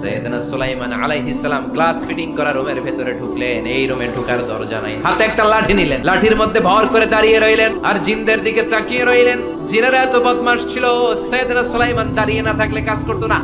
সৈয়দনা সুলাইমান আলাইহিস সালাম glass fitting করা রুমের ভেতরে ঢুকলেন। এই রুমে দরজা নাই। হাতে একটা লাঠি নিলেন। লাঠির মধ্যে ভর করে দাঁড়িয়ে রইলেন আর জিনদের দিকে তাকিয়ে রইলেন। জিনেরা এত ছিল, সৈয়দনা সুলাইমান দাঁড়িয়ে না থাকলে কাজ করতো না।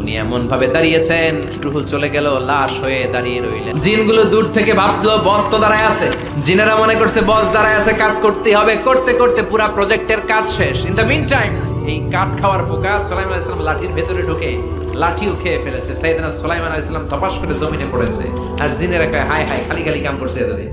উনি এমন ভাবে দাঁড়িয়েছেন, রুহু চলে গেল, লাশ হয়ে দাঁড়িয়ে রইলেন। জিনগুলো দূর থেকে ভাবলো, বস তো দাঁড়ায় আছে। জিনেরা মনে করছে, বস দাঁড়ায় আছে, কাজ করতে হবে। করতে করতে পুরা প্রজেক্টের কাজ শেষ। ইন দ্য মিন টাইম এই কাঠ খাওয়ার পোকা সোলাইমান ইসলাম সালাম লাঠির ভেতরে ঢুকে লাঠিও খেয়ে ফেলেছে। সাইদানা সোলাইমান ইসলাম সালাম তপাস করে জমিনে পড়েছে। আর জিনেরা কয়, হায় হায়, খালি খালি কাম করছে এতদিন।